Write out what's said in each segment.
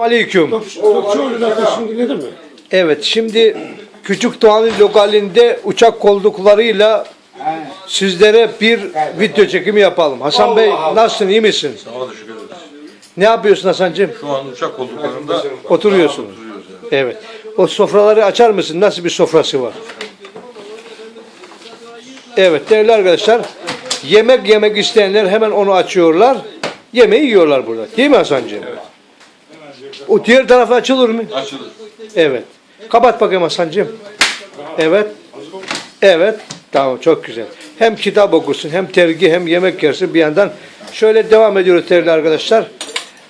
Aleyküm. Dinledin mi? Evet şimdi Küçük Doğanlı lokalinde uçak kolduklarıyla sizlere bir video çekimi yapalım. Hasan Bey nasılsın iyi misin? Sağ ol, teşekkür ederiz. Ne yapıyorsun Hasan'cığım? Şu an uçak kolduklarında Oturuyorsunuz. oturuyoruz. evet. Evet. O sofraları açar mısın? Nasıl bir sofrası var? Evet değerli arkadaşlar yemek yemek isteyenler hemen onu açıyorlar. Yemeği yiyorlar burada. Değil mi Hasan'cığım? O diğer tarafa açılır mı? Açılır. Evet. Kapat bakayım Hasan'cığım. Evet. Evet. Tamam çok güzel. Hem kitap okursun hem tergi hem yemek yersin bir yandan. Şöyle devam ediyoruz değerli arkadaşlar.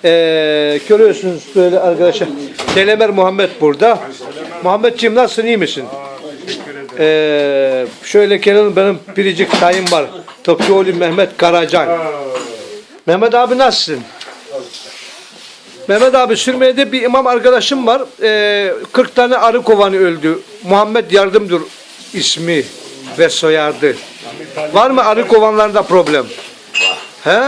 Ee, görüyorsunuz böyle arkadaşlar. Telemer Muhammed burada. Muhammedciğim nasılsın iyi misin? Ee, şöyle kenarım benim biricik dayım var. Topçuoğlu Mehmet Karacan. Mehmet abi nasılsın? Mehmet abi Sürmeye'de bir imam arkadaşım var. Ee, 40 tane arı kovanı öldü. Muhammed Yardımdır ismi ve soyadı. Var mı arı kovanlarında problem? He.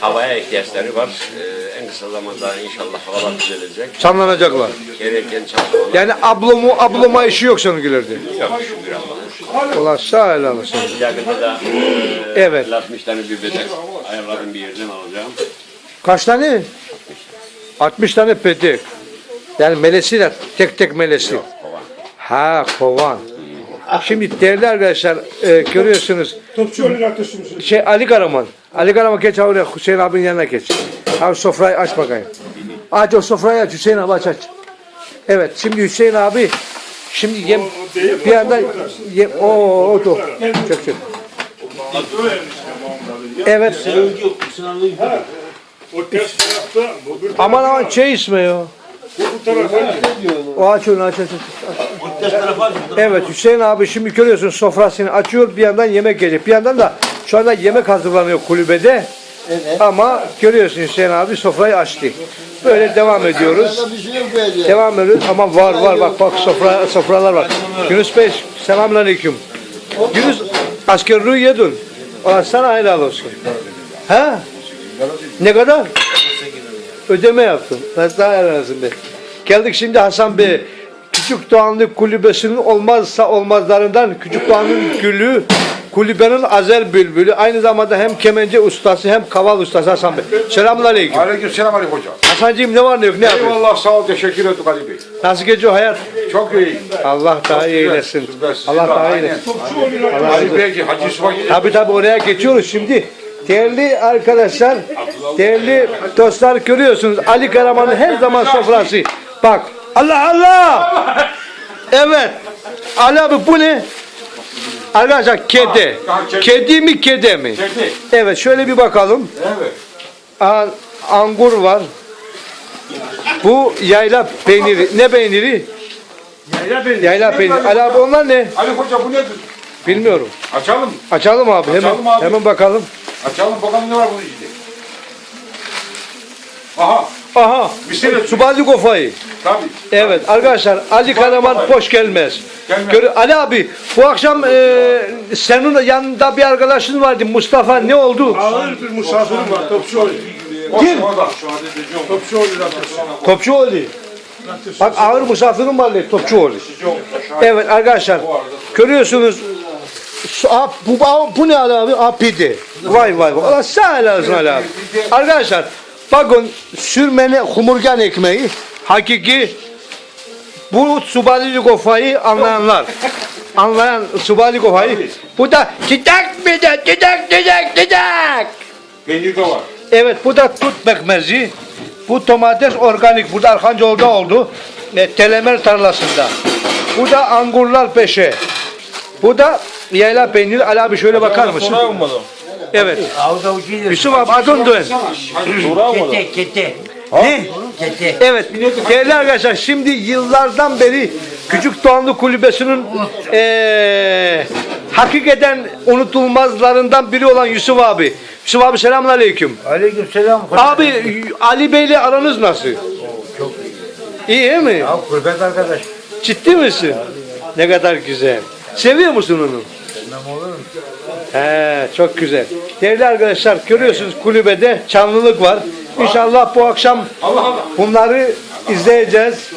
Havaya ihtiyaçları var. Ee, en kısa zamanda inşallah havalar düzelecek. Sanlanacaklar. Gereken çalışmalar Yani ablomu abloma işi yok seninkilerdi. yok şükür Allah'a. Ulan sağ helal olsun. Yakında da e, Evet. 60 tane bir bedel ayarladım bir yerden alacağım. Kaç tane? 60 tane petek. Yani melesiyle tek tek melesi. Kovan. Ha kovan. Şimdi değerli arkadaşlar e, görüyorsunuz Topçuoğlu'nun ateşini şey Ali Karaman. Ali Karaman geç oraya Hüseyin abinin yanına geç. Abi sofrayı aç bakayım. Aç o sofrayı aç Hüseyin abi aç aç. Evet şimdi Hüseyin abi şimdi yem bir anda yem, o o o çok çok. Evet. O ters tarafta, bu bir Aman aman şey ismi o. bu tarafa O aç onu aç aç aç. Evet Hüseyin abi şimdi görüyorsun sofrasını açıyor bir yandan yemek gelecek. Bir yandan da şu anda yemek hazırlanıyor kulübede. Ama görüyorsun Hüseyin abi sofrayı açtı. Böyle devam ediyoruz. Devam ediyoruz ama var var bak bak sofra sofralar var. Yunus Bey selamünaleyküm. Yunus askerliği yedin. Ulan sana helal olsun. Ha? Ne kadar? Ödeme yaptım. Ben daha helal olsun be. Geldik şimdi Hasan Bey. Küçük Doğanlı Kulübesi'nin olmazsa olmazlarından Küçük Doğan'ın gülü, kulübenin azer bülbülü, aynı zamanda hem kemence ustası hem kaval ustası Hasan Bey. Selamun aleyküm. Aleyküm selam Ali Hoca. Hasancığım ne var ne yok ne yapıyorsun? Eyvallah sağ ol teşekkür ederim Ali Bey. Nasıl geçiyor hayat? Çok iyi. Allah daha iyi eylesin. Allah daha iyi eylesin. Allah razı Ali olsun. Bey Hacı Yusuf'a gidiyor. Tabi tabi oraya geçiyoruz şimdi. Değerli arkadaşlar, değerli dostlar görüyorsunuz Ali Karaman'ın her zaman sofrası. Bak Allah Allah! Evet. Ali abi bu ne? Arkadaşlar kedi. Kedi mi kedi mi? Kedi. Evet şöyle bir bakalım. Evet. Angur var. Bu yayla peyniri. Ne peyniri? Yayla peyniri. Ali abi onlar ne? Ali Hoca bu nedir? Bilmiyorum. Açalım. Açalım abi. Hemen, Açalım abi. hemen bakalım. Açalım bakalım ne var bunun içinde. Aha. Aha. Bir sene Subazi kofayı. Tabii. Evet arkadaşlar Ali Karaman boş gelmez. Gelmez. Gör- Ali abi bu akşam e, senin yanında bir arkadaşın vardı Mustafa ne oldu? ağır bir misafirim var Topçuoğlu. Kim? Ateşi. Topçuoğlu. Bak ağır misafirim var Topçuoğlu. Evet arkadaşlar görüyorsunuz Aa, bu, bu, ne Ali abi? Aa, pide. Vay vay vay. Allah sağ olsun Ali abi. Arkadaşlar bakın sürmene humurgan ekmeği hakiki bu subali kofayı anlayanlar. Anlayan subali kofayı. Bu da titak pide titak titak titak. Peynir de var. Evet bu da tut pekmezi. Bu domates organik. Burada Arkancıoğlu'da oldu. E, Telemer tarlasında. Bu da angurlar peşe. Bu da yayla peyniri. Ali abi şöyle bakar mısın? Evet. Yusuf abi adın dön. Kete kete. Ne? Kete. Evet. Değerli arkadaşlar şimdi yıllardan beri Küçük Doğanlı Kulübesi'nin eee hakikaten unutulmazlarından biri olan Yusuf abi. Yusuf abi selamun aleyküm. Aleyküm selam. Abi Ali Bey'le aranız nasıl? Çok iyi. İyi mi? Ya kurbet arkadaş. Ciddi misin? Ne kadar güzel. Seviyor musun onu? Bilmem olur mu? He, çok güzel. Değerli arkadaşlar görüyorsunuz kulübede canlılık var. İnşallah bu akşam bunları izleyeceğiz.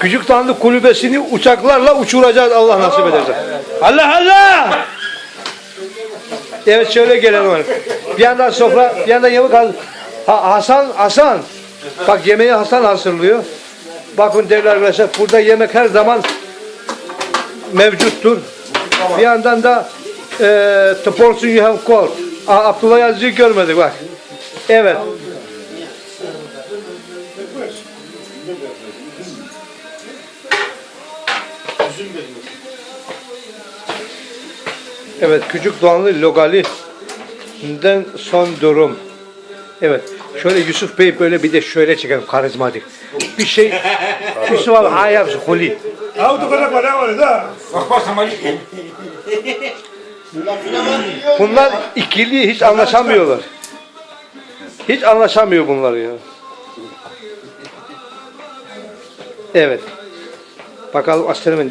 Küçük Tanrı kulübesini uçaklarla uçuracağız Allah nasip ederse. Allah Allah! Evet şöyle gelelim. Bir yandan sofra, bir yandan yemek hazır. Ha, Hasan, Hasan. Bak yemeği Hasan hazırlıyor. Bakın değerli arkadaşlar burada yemek her zaman mevcuttur. Bir yandan da e, the portion you have called. Aa, Abdullah Yazıcı'yı görmedik bak. Evet. Evet, Küçük Doğanlı Logali'den son durum. Evet, şöyle Yusuf Bey böyle bir de şöyle çekelim, karizmatik. Bir şey, Yusuf abi, ha yapsın, huli. Para var da. Bak bak. Bunlar ikili hiç anlaşamıyorlar. Hiç anlaşamıyor bunlar ya. Evet. Bakalım aslanımın